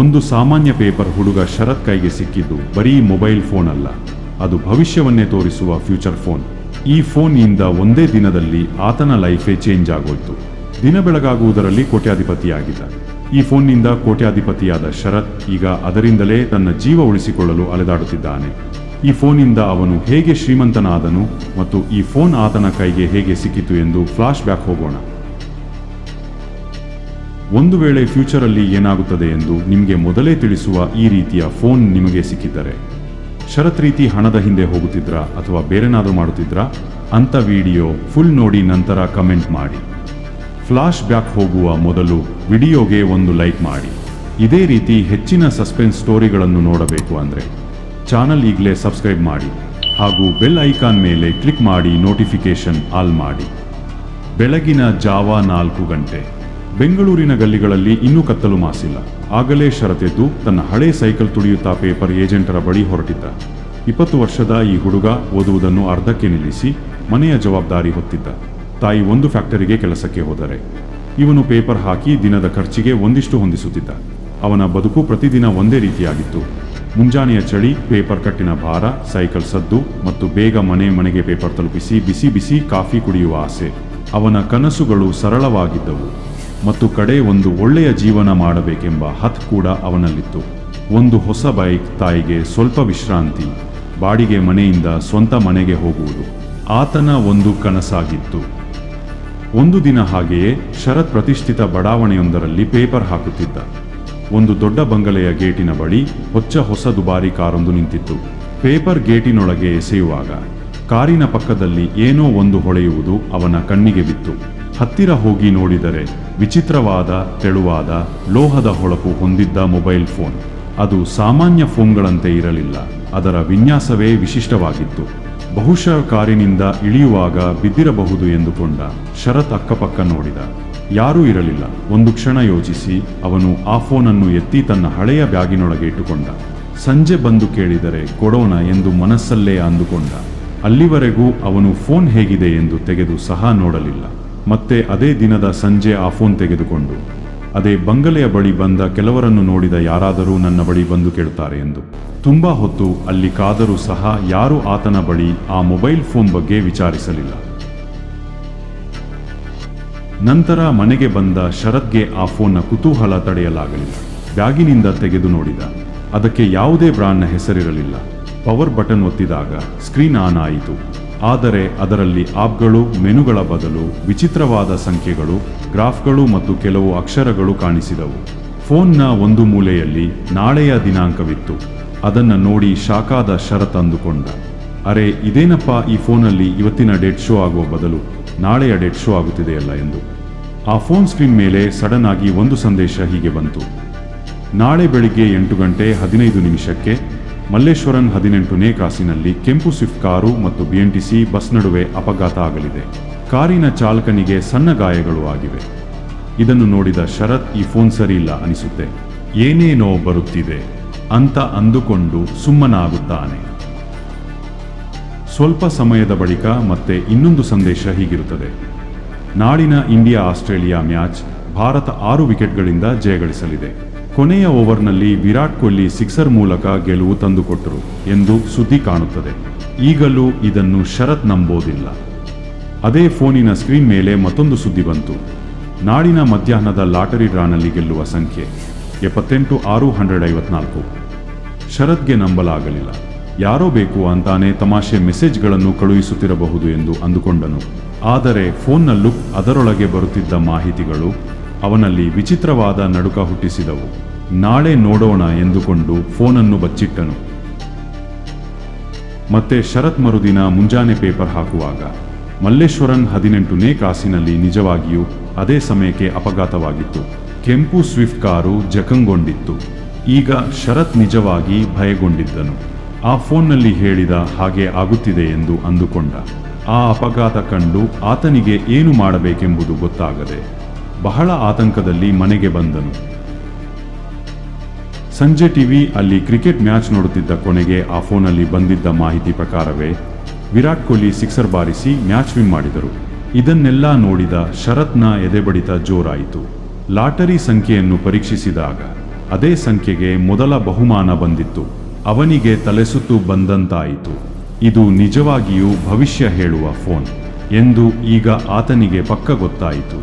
ಒಂದು ಸಾಮಾನ್ಯ ಪೇಪರ್ ಹುಡುಗ ಶರತ್ ಕೈಗೆ ಸಿಕ್ಕಿದ್ದು ಬರೀ ಮೊಬೈಲ್ ಫೋನ್ ಅಲ್ಲ. ಅದು ಭವಿಷ್ಯವನ್ನೇ ತೋರಿಸುವ ಫ್ಯೂಚರ್ ಫೋನ್. ಈ ಫೋನ್ನಿಂದ ಒಂದೇ ದಿನದಲ್ಲಿ ಆತನ ಲೈಫೇ ಚೇಂಜ್ ಆಗೋಯ್ತು. ದಿನ ಬೆಳಗಾಗುವುದರಲ್ಲಿ ಕೋಟ್ಯಾಧಿಪತಿಯಾಗಿದ್ದ. ಈ ಫೋನ್ನಿಂದ ಕೋಟ್ಯಾಧಿಪತಿಯಾದ ಶರತ್ ಈಗ ಅದರಿಂದಲೇ ತನ್ನ ಜೀವ ಉಳಿಸಿಕೊಳ್ಳಲು ಅಲೆದಾಡುತ್ತಿದ್ದಾನೆ. ಈ ಫೋನ್ನಿಂದ ಅವನು ಹೇಗೆ ಶ್ರೀಮಂತನಾದನು ಮತ್ತು ಈ ಫೋನ್ ಆತನ ಕೈಗೆ ಹೇಗೆ ಸಿಕ್ಕಿತು ಎಂದು ಫ್ಲಾಶ್ ಬ್ಯಾಕ್ ಹೋಗೋಣ. ಒಂದು ವೇಳೆ ಫ್ಯೂಚರಲ್ಲಿ ಏನಾಗುತ್ತದೆ ಎಂದು ನಿಮಗೆ ಮೊದಲೇ ತಿಳಿಸುವ ಈ ರೀತಿಯ ಫೋನ್ ನಿಮಗೆ ಸಿಕ್ಕಿದ್ದರೆ ಶರತ್ ರೀತಿ ಹಣದ ಹಿಂದೆ ಹೋಗುತ್ತಿದ್ರಾ ಅಥವಾ ಬೇರೆನಾದರೂ ಮಾಡುತ್ತಿದ್ರಾ? ಅಂತ ವಿಡಿಯೋ ಫುಲ್ ನೋಡಿ ನಂತರ ಕಮೆಂಟ್ ಮಾಡಿ. ಫ್ಲಾಶ್ ಬ್ಯಾಕ್ ಹೋಗುವ ಮೊದಲು ವಿಡಿಯೋಗೆ ಒಂದು ಲೈಕ್ ಮಾಡಿ. ಇದೇ ರೀತಿ ಹೆಚ್ಚಿನ ಸಸ್ಪೆನ್ಸ್ ಸ್ಟೋರಿಗಳನ್ನು ನೋಡಬೇಕು ಅಂದರೆ ಚಾನಲ್ ಈಗಲೇ ಸಬ್ಸ್ಕ್ರೈಬ್ ಮಾಡಿ. ಹಾಗೂ ಬೆಲ್ ಐಕಾನ್ ಮೇಲೆ ಕ್ಲಿಕ್ ಮಾಡಿ ನೋಟಿಫಿಕೇಷನ್ ಆಲ್ ಮಾಡಿ. ಬೆಳಗಿನ ಜಾವ ನಾಲ್ಕು ಗಂಟೆ. ಬೆಂಗಳೂರಿನ ಗಲ್ಲಿಗಳಲ್ಲಿ ಇನ್ನೂ ಕತ್ತಲು ಮಾಸಿಲ್ಲ. ಆಗಲೇ ಶರತೆದ್ದು ತನ್ನ ಹಳೆ ಸೈಕಲ್ ತುಳಿಯುತ್ತಾ ಪೇಪರ್ ಏಜೆಂಟರ ಬಳಿ ಹೊರಟಿದ್ದ. ಇಪ್ಪತ್ತು ವರ್ಷದ ಈ ಹುಡುಗ ಓದುವುದನ್ನು ಅರ್ಧಕ್ಕೆ ನಿಲ್ಲಿಸಿ ಮನೆಯ ಜವಾಬ್ದಾರಿ ಹೊತ್ತಿದ್ದ. ತಾಯಿ ಒಂದು ಫ್ಯಾಕ್ಟರಿಗೆ ಕೆಲಸಕ್ಕೆ ಹೋದರೆ. ಇವನು ಪೇಪರ್ ಹಾಕಿ ದಿನದ ಖರ್ಚಿಗೆ ಒಂದಿಷ್ಟು ಹೊಂದಿಸುತ್ತಿದ್ದ. ಅವನ ಬದುಕು ಪ್ರತಿದಿನ ಒಂದೇ ರೀತಿಯಾಗಿತ್ತು. ಮುಂಜಾನೆಯ ಚಳಿ, ಪೇಪರ್ ಕಟ್ಟಿನ ಭಾರ, ಸೈಕಲ್ ಸದ್ದು ಮತ್ತು ಬೇಗ ಮನೆ ಮನೆಗೆ ಪೇಪರ್ ತಲುಪಿಸಿ ಬಿಸಿ ಬಿಸಿ ಕಾಫಿ ಕುಡಿಯುವ ಆಸೆ. ಅವನ ಕನಸುಗಳು ಸರಳವಾಗಿದ್ದವು. ಮತ್ತು ಕಡೆ ಒಂದು ಒಳ್ಳೆಯ ಜೀವನ ಮಾಡಬೇಕೆಂಬ ಹತ್ ಕೂಡ ಅವನಲ್ಲಿತ್ತು. ಒಂದು ಹೊಸ ಬೈಕ್ ತಾಯಿಗೆ ಸ್ವಲ್ಪ ವಿಶ್ರಾಂತಿ, ಬಾಡಿಗೆ ಮನೆಯಿಂದ ಸ್ವಂತ ಮನೆಗೆ ಹೋಗುವುದು. ಆತನ ಒಂದು ಕನಸಾಗಿತ್ತು. ಒಂದು ದಿನ ಹಾಗೆಯೇ ಶರತ್ ಪ್ರತಿಷ್ಠಿತ ಬಡಾವಣೆಯೊಂದರಲ್ಲಿ ಪೇಪರ್ ಹಾಕುತ್ತಿದ್ದ. ಒಂದು ದೊಡ್ಡ ಬಂಗಲೆಯ ಗೇಟಿನ ಬಳಿ ಹೊಚ್ಚ ಹೊಸ ದುಬಾರಿ ಕಾರೊಂದು ನಿಂತಿತ್ತು. ಪೇಪರ್ ಗೇಟಿನೊಳಗೆ ಎಸೆಯುವಾಗ, ಕಾರಿನ ಪಕ್ಕದಲ್ಲಿ ಏನೋ ಒಂದು ಹೊಳೆಯುವುದು ಅವನ ಕಣ್ಣಿಗೆ ಬಿತ್ತು. ಹತ್ತಿರ ಹೋಗಿ ನೋಡಿದರೆ ವಿಚಿತ್ರವಾದ, ತೆಳುವಾದ, ಲೋಹದ ಹೊಳಪು ಹೊಂದಿದ್ದ ಮೊಬೈಲ್ ಫೋನ್. ಅದು ಸಾಮಾನ್ಯ ಫೋನ್ಗಳಂತೆ ಇರಲಿಲ್ಲ. ಅದರ ವಿನ್ಯಾಸವೇ ವಿಶಿಷ್ಟವಾಗಿತ್ತು. ಬಹುಶಃ ಕಾರಿನಿಂದ ಇಳಿಯುವಾಗ ಬಿದ್ದಿರಬಹುದು ಎಂದುಕೊಂಡ ಶರತ್ ಅಕ್ಕಪಕ್ಕ ನೋಡಿದ. ಯಾರೂ ಇರಲಿಲ್ಲ. ಒಂದು ಕ್ಷಣ ಯೋಚಿಸಿ ಅವನು ಆ ಫೋನನ್ನು ಎತ್ತಿ ತನ್ನ ಹಳೆಯ ಬ್ಯಾಗಿನೊಳಗೆ ಇಟ್ಟುಕೊಂಡ. ಸಂಜೆ ಬಂದು ಕೇಳಿದರೆ ಕೊಡೋಣ ಎಂದು ಮನಸ್ಸಲ್ಲೇ ಅಂದುಕೊಂಡ. ಅಲ್ಲಿವರೆಗೂ ಅವನು ಫೋನ್ ಹೇಗಿದೆ ಎಂದು ತೆಗೆದು ಸಹ ನೋಡಲಿಲ್ಲ. ಮತ್ತೆ ಅದೇ ದಿನದ ಸಂಜೆ ಆ ಫೋನ್ ತೆಗೆದುಕೊಂಡು, ಅದೇ ಬಂಗಲೆಯ ಬಳಿ ಬಂದ ಕೆಲವರನ್ನು ನೋಡಿದ ಯಾರಾದರೂ ನನ್ನ ಬಳಿ ಬಂದು ಕೇಳುತ್ತಾರೆ ಎಂದು. ತುಂಬಾ ಹೊತ್ತು ಅಲ್ಲಿ ಕಾದರೂ ಸಹ ಯಾರೂ ಆತನ ಬಳಿ ಆ ಮೊಬೈಲ್ ಫೋನ್ ಬಗ್ಗೆ ವಿಚಾರಿಸಲಿಲ್ಲ. ನಂತರ ಮನೆಗೆ ಬಂದ ಶರತ್ಗೆ ಆ ಫೋನ್ನ ಕುತೂಹಲ ತಡೆಯಲಾಗಲಿಲ್ಲ. ಬ್ಯಾಗಿನಿಂದ ತೆಗೆದು ನೋಡಿದ. ಅದಕ್ಕೆ ಯಾವುದೇ ಬ್ರಾಂಡ್ನ ಹೆಸರಿರಲಿಲ್ಲ. ಪವರ್ ಬಟನ್ ಒತ್ತಿದಾಗ ಸ್ಕ್ರೀನ್ ಆನ್ ಆಯಿತು. ಆದರೆ ಅದರಲ್ಲಿ ಆಪ್ಗಳು, ಮೆನುಗಳ ಬದಲು ವಿಚಿತ್ರವಾದ ಸಂಖ್ಯೆಗಳು, ಗ್ರಾಫ್ಗಳು ಮತ್ತು ಕೆಲವು ಅಕ್ಷರಗಳು ಕಾಣಿಸಿದವು. ಫೋನ್ನ ಒಂದು ಮೂಲೆಯಲ್ಲಿ ನಾಳೆಯ ದಿನಾಂಕವಿತ್ತು. ಅದನ್ನು ನೋಡಿ ಶಾಖಾದ ಶರತ್ ಅಂದುಕೊಂಡ ಅರೆ, ಇದೇನಪ್ಪ ಈ ಫೋನಲ್ಲಿ ಇವತ್ತಿನ ಡೇಟ್ ಶೋ ಆಗುವ ಬದಲು ನಾಳೆಯ ಡೇಟ್ ಶೋ ಆಗುತ್ತಿದೆಯಲ್ಲ ಎಂದು. ಆ ಫೋನ್ ಸ್ಕ್ರೀನ್ ಮೇಲೆ ಸಡನ್ ಆಗಿ ಒಂದು ಸಂದೇಶ ಹೀಗೆ ಬಂತು. ನಾಳೆ ಬೆಳಿಗ್ಗೆ ಎಂಟು ಗಂಟೆ ಹದಿನೈದು ನಿಮಿಷಕ್ಕೆ ಮಲ್ಲೇಶ್ವರನ್ ಹದಿನೆಂಟನೇ ಕಾಸಿನಲ್ಲಿ ಕೆಂಪು ಸ್ವಿಫ್ಟ್ ಕಾರು ಮತ್ತು ಬಿಎಂಟಿಸಿ ಬಸ್ ನಡುವೆ ಅಪಘಾತ ಆಗಲಿದೆ. ಕಾರಿನ ಚಾಲಕನಿಗೆ ಸಣ್ಣ ಗಾಯಗಳು ಆಗಿವೆ. ಇದನ್ನು ನೋಡಿದ ಶರತ್, ಈ ಫೋನ್ ಸರಿಯಿಲ್ಲ ಅನಿಸುತ್ತೆ. ಏನೇನೋ ಬರುತ್ತಿದೆ ಅಂತ ಅಂದುಕೊಂಡು ಸುಮ್ಮನಾಗುತ್ತಾನೆ. ಸ್ವಲ್ಪ ಸಮಯದ ಬಳಿಕ ಮತ್ತೆ ಇನ್ನೊಂದು ಸಂದೇಶ ಹೀಗಿರುತ್ತದೆ. ನಾಳಿನ ಇಂಡಿಯಾ ಆಸ್ಟ್ರೇಲಿಯಾ ಮ್ಯಾಚ್ ಭಾರತ ಆರು ವಿಕೆಟ್ಗಳಿಂದ ಜಯಗಳಿಸಲಿದೆ. ಕೊನೆಯ ಓವರ್ನಲ್ಲಿ ವಿರಾಟ್ ಕೊಹ್ಲಿ ಸಿಕ್ಸರ್ ಮೂಲಕ ಗೆಲುವು ತಂದುಕೊಟ್ಟರು ಎಂದು ಸುದ್ದಿ ಕಾಣುತ್ತದೆ. ಈಗಲೂ ಇದನ್ನು ಶರತ್ ನಂಬೋದಿಲ್ಲ. ಅದೇ ಫೋನಿನ ಸ್ಕ್ರೀನ್ ಮೇಲೆ ಮತ್ತೊಂದು ಸುದ್ದಿ ಬಂತು. ನಾಳಿನ ಮಧ್ಯಾಹ್ನದ ಲಾಟರಿ ಡ್ರಾನಲ್ಲಿ ಗೆಲ್ಲುವ ಸಂಖ್ಯೆ ಎಪ್ಪತ್ತೆಂಟು ಆರು ಹಂಡ್ರೆಡ್ ಐವತ್ನಾಲ್ಕು. ಶರತ್ಗೆ ನಂಬಲಾಗಲಿಲ್ಲ. ಯಾರೋ ಬೇಕು ಅಂತಾನೆ ತಮಾಷೆ ಮೆಸೇಜ್ಗಳನ್ನು ಕಳುಹಿಸುತ್ತಿರಬಹುದು ಎಂದು ಅಂದುಕೊಂಡನು. ಆದರೆ ಫೋನ್ನಲ್ಲೂ ಅದರೊಳಗೆ ಬರುತ್ತಿದ್ದ ಮಾಹಿತಿಗಳು ಅವನಲ್ಲಿ ವಿಚಿತ್ರವಾದ ನಡುಕ ಹುಟ್ಟಿಸಿದವು. ನಾಳೆ ನೋಡೋಣ ಎಂದುಕೊಂಡು ಫೋನನ್ನು ಬಚ್ಚಿಟ್ಟನು. ಮತ್ತೆ ಶರತ್ ಮರುದಿನ ಮುಂಜಾನೆ ಪೇಪರ್ ಹಾಕುವಾಗ ಮಲ್ಲೇಶ್ವರನ್ ಹದಿನೆಂಟನೇ ಕಾಸಿನಲ್ಲಿ ನಿಜವಾಗಿಯೂ ಅದೇ ಸಮಯಕ್ಕೆ ಅಪಘಾತವಾಗಿತ್ತು. ಕೆಂಪು ಸ್ವಿಫ್ಟ್ ಕಾರು ಜಖಂಗೊಂಡಿತ್ತು. ಈಗ ಶರತ್ ನಿಜವಾಗಿ ಭಯಗೊಂಡಿದ್ದನು. ಆ ಫೋನ್ನಲ್ಲಿ ಹೇಳಿದ ಹಾಗೆ ಆಗುತ್ತಿದೆ ಎಂದು ಅಂದುಕೊಂಡ. ಆ ಅಪಘಾತ ಕಂಡು ಆತನಿಗೆ ಏನು ಮಾಡಬೇಕೆಂಬುದು ಗೊತ್ತಾಗದೆ ಬಹಳ ಆತಂಕದಲ್ಲಿ ಮನೆಗೆ ಬಂದನು. ಸಂಜೆ ಟಿವಿ ಅಲ್ಲಿ ಕ್ರಿಕೆಟ್ ಮ್ಯಾಚ್ ನೋಡುತ್ತಿದ್ದ ಕೊನೆಗೆ ಆ ಫೋನಲ್ಲಿ ಬಂದಿದ್ದ ಮಾಹಿತಿ ಪ್ರಕಾರವೇ, ವಿರಾಟ್ ಕೊಹ್ಲಿ ಸಿಕ್ಸರ್ ಬಾರಿಸಿ ಮ್ಯಾಚ್ ವಿನ್ ಮಾಡಿದರು. ಇದನ್ನೆಲ್ಲ ನೋಡಿದ ಶರತ್ನ ಎದೆಬಡಿತ ಜೋರಾಯಿತು. ಲಾಟರಿ ಸಂಖ್ಯೆಯನ್ನು ಪರೀಕ್ಷಿಸಿದಾಗ ಅದೇ ಸಂಖ್ಯೆಗೆ ಮೊದಲ ಬಹುಮಾನ ಬಂದಿತ್ತು. ಅವನಿಗೆ ತಲೆಸುತ್ತು ಬಂದಂತಾಯಿತು. ಇದು ನಿಜವಾಗಿಯೂ ಭವಿಷ್ಯ ಹೇಳುವ ಫೋನ್ ಎಂದು ಈಗ ಆತನಿಗೆ ಪಕ್ಕ ಗೊತ್ತಾಯಿತು.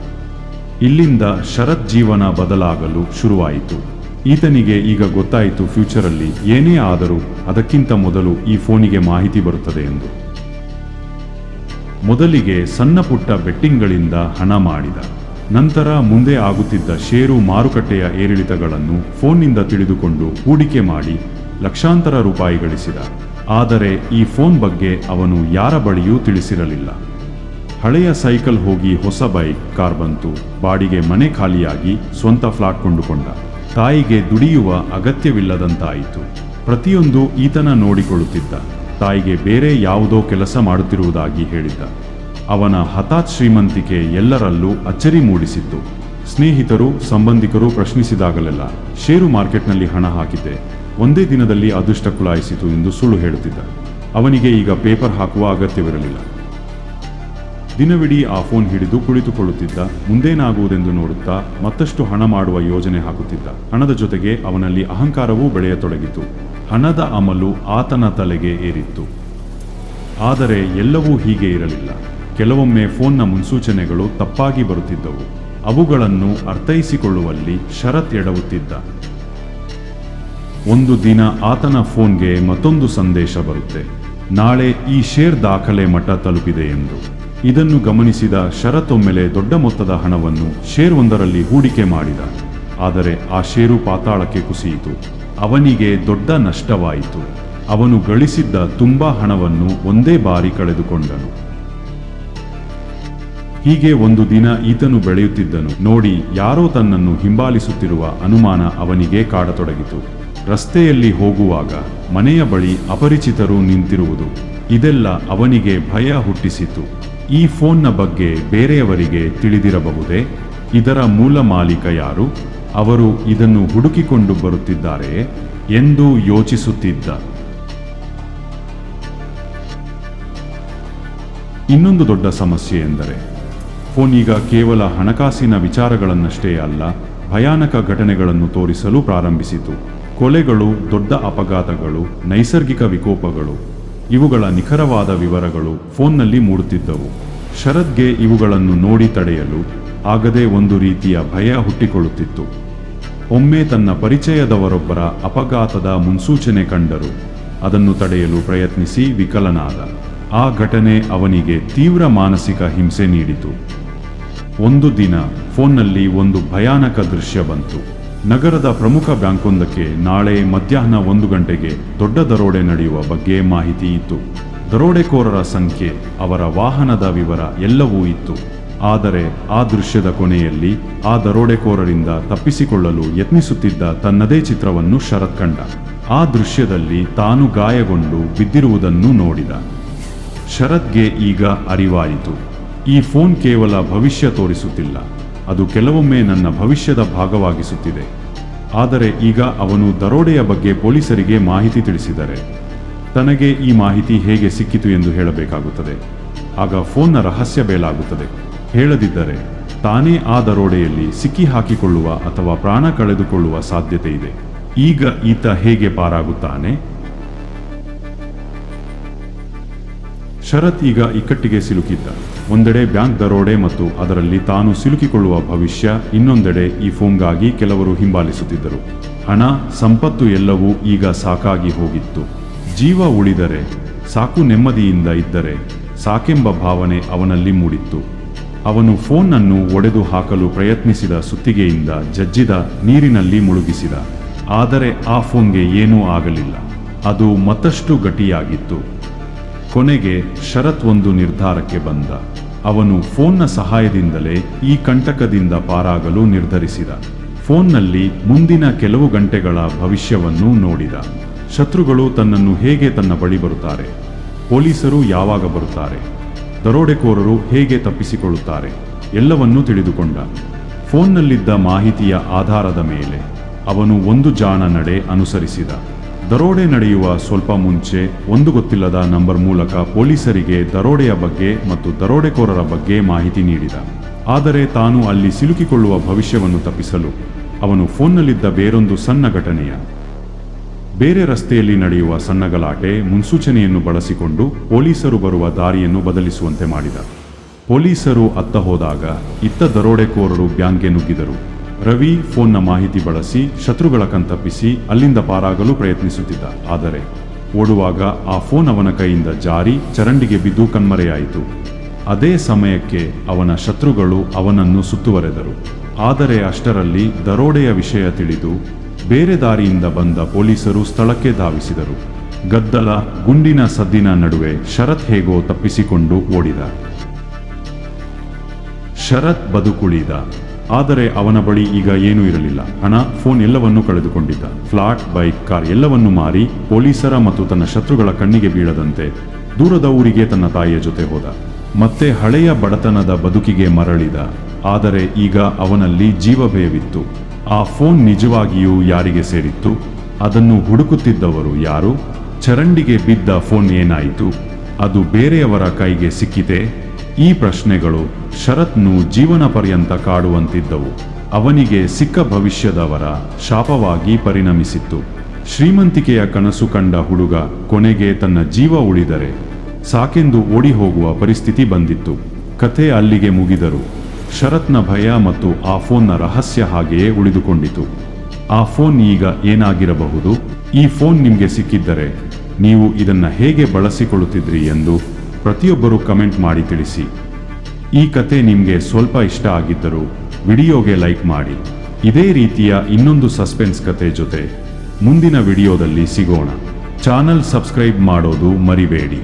ಇಲ್ಲಿಂದ ಶರತ್ ಜೀವನ ಬದಲಾಗಲು ಶುರುವಾಯಿತು. ಈತನಿಗೆ ಈಗ ಗೊತ್ತಾಯಿತು ಫ್ಯೂಚರಲ್ಲಿ ಏನೇ ಆದರೂ ಅದಕ್ಕಿಂತ ಮೊದಲು ಈ ಫೋನಿಗೆ ಮಾಹಿತಿ ಬರುತ್ತದೆ ಎಂದು. ಮೊದಲಿಗೆ ಸಣ್ಣ ಪುಟ್ಟ ಬೆಟ್ಟಿಂಗ್ಗಳಿಂದ ಹಣ ಮಾಡಿದ. ನಂತರ ಮುಂದೆ ಆಗುತ್ತಿದ್ದ ಷೇರು ಮಾರುಕಟ್ಟೆಯ ಏರಿಳಿತಗಳನ್ನು ಫೋನ್ನಿಂದ ತಿಳಿದುಕೊಂಡು ಹೂಡಿಕೆ ಮಾಡಿ ಲಕ್ಷಾಂತರ ರೂಪಾಯಿ ಗಳಿಸಿದ. ಆದರೆ ಈ ಫೋನ್ ಬಗ್ಗೆ ಅವನು ಯಾರ ಬಳಿಯೂ ತಿಳಿಸಿರಲಿಲ್ಲ. ಹಳೆಯ ಸೈಕಲ್ ಹೋಗಿ ಹೊಸ ಬೈಕ್, ಕಾರ್ ಬಂತು, ಬಾಡಿಗೆ ಮನೆ ಖಾಲಿಯಾಗಿ ಸ್ವಂತ ಫ್ಲಾಟ್ ಕೊಂಡುಕೊಂಡ. ತಾಯಿಗೆ ದುಡಿಯುವ ಅಗತ್ಯವಿಲ್ಲದಂತಾಯಿತು. ಪ್ರತಿಯೊಂದು ಈತನ ನೋಡಿಕೊಳ್ಳುತ್ತಿದ್ದ. ತಾಯಿಗೆ ಬೇರೆ ಯಾವುದೋ ಕೆಲಸ ಮಾಡುತ್ತಿರುವುದಾಗಿ ಹೇಳಿದ್ದ. ಅವನ ಹತಾತ್ ಶ್ರೀಮಂತಿಕೆ ಎಲ್ಲರಲ್ಲೂ ಅಚ್ಚರಿ ಮೂಡಿಸಿತ್ತು. ಸ್ನೇಹಿತರು, ಸಂಬಂಧಿಕರು ಪ್ರಶ್ನಿಸಿದಾಗಲೆಲ್ಲ ಷೇರು ಮಾರ್ಕೆಟ್ನಲ್ಲಿ ಹಣ ಹಾಕಿದ್ದೆ. ಒಂದೇ ದಿನದಲ್ಲಿ ಅದೃಷ್ಟ ಕುಲಾಯಿಸಿತು ಎಂದು ಸುಳ್ಳು ಹೇಳುತ್ತಿದ್ದ. ಅವನಿಗೆ ಈಗ ಪೇಪರ್ ಹಾಕುವ ಅಗತ್ಯವಿರಲಿಲ್ಲ. ದಿನವಿಡೀ ಆ ಫೋನ್ ಹಿಡಿದು ಕುಳಿತುಕೊಳ್ಳುತ್ತಿದ್ದ, ಮುಂದೇನಾಗುವುದೆಂದು ನೋಡುತ್ತಾ ಮತ್ತಷ್ಟು ಹಣ ಮಾಡುವ ಯೋಜನೆ ಹಾಕುತ್ತಿದ್ದ. ಹಣದ ಜೊತೆಗೆ ಅವನಲ್ಲಿ ಅಹಂಕಾರವೂ ಬೆಳೆಯತೊಡಗಿತು. ಹಣದ ಅಮಲು ಆತನ ತಲೆಗೆ ಏರಿತ್ತು. ಆದರೆ ಎಲ್ಲವೂ ಹೀಗೆ ಇರಲಿಲ್ಲ. ಕೆಲವೊಮ್ಮೆ ಫೋನ್ನ ಮುನ್ಸೂಚನೆಗಳು ತಪ್ಪಾಗಿ ಬರುತ್ತಿದ್ದವು. ಅವುಗಳನ್ನು ಅರ್ಥೈಸಿಕೊಳ್ಳುವಲ್ಲಿ ಶರತ್ ಎಡವುತ್ತಿದ್ದ. ಒಂದು ದಿನ ಆತನ ಫೋನ್ಗೆ ಮತ್ತೊಂದು ಸಂದೇಶ ಬರುತ್ತೆ. ನಾಳೆ ಈ ಶೇರ್ ದಾಖಲೆ ಮಟ್ಟ ತಲುಪಿದೆ ಎಂದು. ಇದನ್ನು ಗಮನಿಸಿದ ಶರತ್ತೊಮ್ಮೆಲೆ ದೊಡ್ಡ ಮೊತ್ತದ ಹಣವನ್ನು ಶೇರ್ ಒಂದರಲ್ಲಿ ಹೂಡಿಕೆ ಮಾಡಿದ. ಆದರೆ ಆ ಷೇರು ಪಾತಾಳಕ್ಕೆ ಕುಸಿಯಿತು. ಅವನಿಗೆ ದೊಡ್ಡ ನಷ್ಟವಾಯಿತು. ಅವನು ಗಳಿಸಿದ್ದ ತುಂಬಾ ಹಣವನ್ನು ಒಂದೇ ಬಾರಿ ಕಳೆದುಕೊಂಡನು. ಹೀಗೆ ಒಂದು ದಿನ ಈತನು ಬೆಳೆಯುತ್ತಿದ್ದನು. ನೋಡಿ, ಯಾರೋ ತನ್ನನ್ನು ಹಿಂಬಾಲಿಸುತ್ತಿರುವ ಅನುಮಾನ ಅವನಿಗೆ ಕಾಡತೊಡಗಿತು. ರಸ್ತೆಯಲ್ಲಿ ಹೋಗುವಾಗ ಮನೆಯ ಬಳಿ ಅಪರಿಚಿತರು ನಿಂತಿರುವುದು. ಇದೆಲ್ಲ ಅವನಿಗೆ ಭಯ ಹುಟ್ಟಿಸಿತು. ಈ ಫೋನ್ನ ಬಗ್ಗೆ ಬೇರೆಯವರಿಗೆ ತಿಳಿದಿರಬಹುದೇ? ಇದರ ಮೂಲ ಮಾಲೀಕ ಯಾರು? ಅವರು ಇದನ್ನು ಹುಡುಕಿಕೊಂಡು ಬರುತ್ತಿದ್ದಾರೆ ಎಂದು ಯೋಚಿಸುತ್ತಿದ್ದ. ಇನ್ನೊಂದು ದೊಡ್ಡ ಸಮಸ್ಯೆ ಎಂದರೆ, ಫೋನ್ ಈಗ ಕೇವಲ ಹಣಕಾಸಿನ ವಿಚಾರಗಳನ್ನಷ್ಟೇ ಅಲ್ಲ, ಭಯಾನಕ ಘಟನೆಗಳನ್ನು ತೋರಿಸಲು ಪ್ರಾರಂಭಿಸಿತು. ಕೊಲೆಗಳು, ದೊಡ್ಡ ಅಪಘಾತಗಳು, ನೈಸರ್ಗಿಕ ವಿಕೋಪಗಳು. ಇವುಗಳ ನಿಖರವಾದ ವಿವರಗಳು ಫೋನ್ನಲ್ಲಿ ಮೂಡುತ್ತಿದ್ದವು. ಶರದ್ಗೆ ಇವುಗಳನ್ನು ನೋಡಿ ತಡೆಯಲು ಆಗದೆ ಒಂದು ರೀತಿಯ ಭಯ ಹುಟ್ಟಿಕೊಳ್ಳುತ್ತಿತ್ತು. ಒಮ್ಮೆ ತನ್ನ ಪರಿಚಯದವರೊಬ್ಬರ ಅಪಘಾತದ ಮುನ್ಸೂಚನೆ ಕಂಡರು. ಅದನ್ನು ತಡೆಯಲು ಪ್ರಯತ್ನಿಸಿ ವಿಕಲನಾದ. ಆ ಘಟನೆ ಅವನಿಗೆ ತೀವ್ರ ಮಾನಸಿಕ ಹಿಂಸೆ ನೀಡಿತು. ಒಂದು ದಿನ ಫೋನ್ನಲ್ಲಿ ಒಂದು ಭಯಾನಕ ದೃಶ್ಯ ಬಂತು. ನಗರದ ಪ್ರಮುಖ ಬ್ಯಾಂಕೊಂದಕ್ಕೆ ನಾಳೆ ಮಧ್ಯಾಹ್ನ ಒಂದು ಗಂಟೆಗೆ ದೊಡ್ಡ ದರೋಡೆ ನಡೆಯುವ ಬಗ್ಗೆ ಮಾಹಿತಿ ಇತ್ತು. ದರೋಡೆಕೋರರ ಸಂಖ್ಯೆ, ಅವರ ವಾಹನದ ವಿವರ ಎಲ್ಲವೂ ಇತ್ತು. ಆದರೆ ಆ ದೃಶ್ಯದ ಕೊನೆಯಲ್ಲಿ ಆ ದರೋಡೆಕೋರರಿಂದ ತಪ್ಪಿಸಿಕೊಳ್ಳಲು ಯತ್ನಿಸುತ್ತಿದ್ದ ತನ್ನದೇ ಚಿತ್ರವನ್ನು ಶರತ್ ಕಂಡ. ಆ ದೃಶ್ಯದಲ್ಲಿ ತಾನು ಗಾಯಗೊಂಡು ಬಿದ್ದಿರುವುದನ್ನು ನೋಡಿದ. ಶರತ್ಗೆ ಈಗ ಅರಿವಾಯಿತು. ಈ ಫೋನ್ ಕೇವಲ ಭವಿಷ್ಯ ತೋರಿಸುತ್ತಿಲ್ಲ. ಅದು ಕೆಲವೊಮ್ಮೆ ನನ್ನ ಭವಿಷ್ಯದ ಭಾಗವಾಗಿಸುತ್ತಿದೆ. ಆದರೆ ಈಗ ಅವನು ದರೋಡೆಯ ಬಗ್ಗೆ ಪೊಲೀಸರಿಗೆ ಮಾಹಿತಿ ತಿಳಿಸಿದರೆ. ತನಗೆ ಈ ಮಾಹಿತಿ ಹೇಗೆ ಸಿಕ್ಕಿತು ಎಂದು ಹೇಳಬೇಕಾಗುತ್ತದೆ. ಆಗ ಫೋನ್ನ ರಹಸ್ಯ ಬೇಲಾಗುತ್ತದೆ. ಹೇಳದಿದ್ದರೆ ತಾನೇ ಆ ದರೋಡೆಯಲ್ಲಿ ಸಿಕ್ಕಿ ಹಾಕಿಕೊಳ್ಳುವ ಅಥವಾ ಪ್ರಾಣ ಕಳೆದುಕೊಳ್ಳುವ ಸಾಧ್ಯತೆ ಇದೆ. ಈಗ ಈತ ಹೇಗೆ ಪಾರಾಗುತ್ತಾನೆ? ಶರತ್ ಈಗ ಇಕ್ಕಟ್ಟಿಗೆ ಸಿಲುಕಿದ್ದ. ಒಂದೆಡೆ ಬ್ಯಾಂಕ್ ದರೋಡೆ ಮತ್ತು ಅದರಲ್ಲಿ ತಾನು ಸಿಲುಕಿಕೊಳ್ಳುವ ಭವಿಷ್ಯ, ಇನ್ನೊಂದೆಡೆ ಈ ಫೋನ್ಗಾಗಿ ಕೆಲವರು ಹಿಂಬಾಲಿಸುತ್ತಿದ್ದರು. ಹಣ, ಸಂಪತ್ತು ಎಲ್ಲವೂ ಈಗ ಸಾಕಾಗಿ ಹೋಗಿತ್ತು. ಜೀವ ಉಳಿದರೆ, ಸಾಕು ನೆಮ್ಮದಿಯಿಂದ ಇದ್ದರೆ ಸಾಕೆಂಬ ಭಾವನೆ ಅವನಲ್ಲಿ ಮೂಡಿತ್ತು. ಅವನು ಫೋನನ್ನು ಒಡೆದು ಹಾಕಲು ಪ್ರಯತ್ನಿಸಿದ ಸುತ್ತಿಗೆಯಿಂದ ಜಜ್ಜಿದ, ನೀರಿನಲ್ಲಿ ಮುಳುಗಿಸಿದ. ಆದರೆ ಆ ಫೋನ್ಗೆ ಏನೂ ಆಗಲಿಲ್ಲ. ಅದು ಮತ್ತಷ್ಟು ಗಟ್ಟಿಯಾಗಿತ್ತು. ಕೊನೆಗೆ ಶರತ್ ಒಂದು ನಿರ್ಧಾರಕ್ಕೆ ಬಂದ. ಅವನು ಫೋನ್ನ ಸಹಾಯದಿಂದಲೇ ಈ ಕಂಟಕದಿಂದ ಪಾರಾಗಲು ನಿರ್ಧರಿಸಿದ. ಫೋನ್ನಲ್ಲಿ ಮುಂದಿನ ಕೆಲವು ಗಂಟೆಗಳ ಭವಿಷ್ಯವನ್ನು ನೋಡಿದ. ಶತ್ರುಗಳು ತನ್ನನ್ನು ಹೇಗೆ ತನ್ನ ಬಳಿ ಬರುತ್ತಾರೆ? ಪೊಲೀಸರು ಯಾವಾಗ ಬರುತ್ತಾರೆ? ದರೋಡೆಕೋರರು ಹೇಗೆ ತಪ್ಪಿಸಿಕೊಳ್ಳುತ್ತಾರೆ? ಎಲ್ಲವನ್ನೂ ತಿಳಿದುಕೊಂಡ. ಫೋನ್ನಲ್ಲಿದ್ದ ಮಾಹಿತಿಯ ಆಧಾರದ ಮೇಲೆ ಅವನು ಒಂದು ಜಾಣ ನಡೆ ಅನುಸರಿಸಿದ. ದರೋಡೆ ನಡೆಯುವ ಸ್ವಲ್ಪ ಮುಂಚೆ ಒಂದು ಗೊತ್ತಿಲ್ಲದ ನಂಬರ್ ಮೂಲಕ ಪೊಲೀಸರಿಗೆ ದರೋಡೆಯ ಬಗ್ಗೆ ಮತ್ತು ದರೋಡೆಕೋರರ ಬಗ್ಗೆ ಮಾಹಿತಿ ನೀಡಿದ. ಆದರೆ ತಾನು ಅಲ್ಲಿ ಸಿಲುಕಿಕೊಳ್ಳುವ ಭವಿಷ್ಯವನ್ನು ತಪ್ಪಿಸಲು ಅವನು ಫೋನ್ನಲ್ಲಿದ್ದ ಬೇರೊಂದು ಸಣ್ಣ ಘಟನೆಯ. ಬೇರೆ ರಸ್ತೆಯಲ್ಲಿ ನಡೆಯುವ ಸಣ್ಣ ಗಲಾಟೆ ಮುನ್ಸೂಚನೆಯನ್ನು ಬಳಸಿಕೊಂಡು ಪೊಲೀಸರು ಬರುವ ದಾರಿಯನ್ನು ಬದಲಿಸುವಂತೆ ಮಾಡಿದ. ಪೊಲೀಸರು ಅತ್ತ ಹೋದಾಗ ಇತ್ತ ದರೋಡೆಕೋರರು ಬ್ಯಾಂಕ್ಗೆ ನುಗ್ಗಿದರು. ರವಿ ಫೋನ್ನ ಮಾಹಿತಿ ಬಳಸಿ ಶತ್ರುಗಳ ಕಣ್ತಪ್ಪಿಸಿ ಅಲ್ಲಿಂದ ಪಾರಾಗಲು ಪ್ರಯತ್ನಿಸುತ್ತಿದ್ದ. ಆದರೆ ಓಡುವಾಗ ಆ ಫೋನ್ ಅವನ ಕೈಯಿಂದ ಜಾರಿ ಚರಂಡಿಗೆ ಬಿದ್ದು ಕಣ್ಮರೆಯಾಯಿತು. ಅದೇ ಸಮಯಕ್ಕೆ ಅವನ ಶತ್ರುಗಳು ಅವನನ್ನು ಸುತ್ತುವರೆದರು. ಆದರೆ ಅಷ್ಟರಲ್ಲಿ ದರೋಡೆಯ ವಿಷಯ ತಿಳಿದು ಬೇರೆ ದಾರಿಯಿಂದ ಬಂದ ಪೊಲೀಸರು ಸ್ಥಳಕ್ಕೆ ಧಾವಿಸಿದರು. ಗದ್ದಲ, ಗುಂಡಿನ ಸದ್ದಿನ ನಡುವೆ ಶರತ್ ಹೇಗೋ ತಪ್ಪಿಸಿಕೊಂಡು ಓಡಿದ. ಶರತ್ ಬದುಕುಳಿದ. ಆದರೆ ಅವನ ಬಳಿ ಈಗ ಏನೂ ಇರಲಿಲ್ಲ. ಹಣ, ಫೋನ್ ಎಲ್ಲವನ್ನೂ ಕಳೆದುಕೊಂಡಿದ್ದ. ಫ್ಲಾಟ್, ಬೈಕ್, ಕಾರ್ ಎಲ್ಲವನ್ನೂ ಮಾರಿ ಪೊಲೀಸರ ಮತ್ತು ತನ್ನ ಶತ್ರುಗಳ ಕಣ್ಣಿಗೆ ಬೀಳದಂತೆ ದೂರದ ಊರಿಗೆ ತನ್ನ ತಾಯಿಯ ಜೊತೆ ಹೋದ. ಮತ್ತೆ ಹಳೆಯ ಬಡತನದ ಬದುಕಿಗೆ ಮರಳಿದ. ಆದರೆ ಈಗ ಅವನಲ್ಲಿ ಜೀವಭಯವಿತ್ತು. ಆ ಫೋನ್ ನಿಜವಾಗಿಯೂ ಯಾರಿಗೆ ಸೇರಿತ್ತು? ಅದನ್ನು ಹುಡುಕುತ್ತಿದ್ದವರು ಯಾರು? ಚರಂಡಿಗೆ ಬಿದ್ದ ಫೋನ್ ಏನಾಯಿತು? ಅದು ಬೇರೆಯವರ ಕೈಗೆ ಸಿಕ್ಕಿತೆ? ಈ ಪ್ರಶ್ನೆಗಳು ಶರತ್ನು ಜೀವನ ಪರ್ಯಂತ ಕಾಡುವಂತಿದ್ದವು. ಅವನಿಗೆ ಸಿಕ್ಕ ಭವಿಷ್ಯದವರ ಶಾಪವಾಗಿ ಪರಿಣಮಿಸಿತ್ತು. ಶ್ರೀಮಂತಿಕೆಯ ಕನಸು ಕಂಡ ಹುಡುಗ ಕೊನೆಗೆ ತನ್ನ ಜೀವ ಉಳಿದರೆ ಸಾಕೆಂದು ಓಡಿ ಹೋಗುವ ಪರಿಸ್ಥಿತಿ ಬಂದಿತ್ತು. ಕಥೆ ಅಲ್ಲಿಗೆ ಮುಗಿದರು ಶರತ್ನ ಭಯ ಮತ್ತು ಆ ಫೋನ್ನ ರಹಸ್ಯ ಹಾಗೆಯೇ ಉಳಿದುಕೊಂಡಿತು. ಆ ಫೋನ್ ಈಗ ಏನಾಗಿರಬಹುದು? ಈ ಫೋನ್ ನಿಮಗೆ ಸಿಕ್ಕಿದ್ದರೆ ನೀವು ಇದನ್ನು ಹೇಗೆ ಬಳಸಿಕೊಳ್ಳುತ್ತಿದ್ರಿ ಎಂದು ಪ್ರತಿಯೊಬ್ಬರು ಕಮೆಂಟ್ ಮಾಡಿ ತಿಳಿಸಿ. ಈ ಕತೆ ನಿಮಗೆ ಸ್ವಲ್ಪ ಇಷ್ಟ ಆಗಿದ್ದರೂ ವಿಡಿಯೋಗೆ ಲೈಕ್ ಮಾಡಿ. ಇದೇ ರೀತಿಯ ಇನ್ನೊಂದು ಸಸ್ಪೆನ್ಸ್ ಕತೆ ಜೊತೆ ಮುಂದಿನ ವಿಡಿಯೋದಲ್ಲಿ ಸಿಗೋಣ. ಚಾನಲ್ ಸಬ್ಸ್ಕ್ರೈಬ್ ಮಾಡೋದು ಮರಿಬೇಡಿ.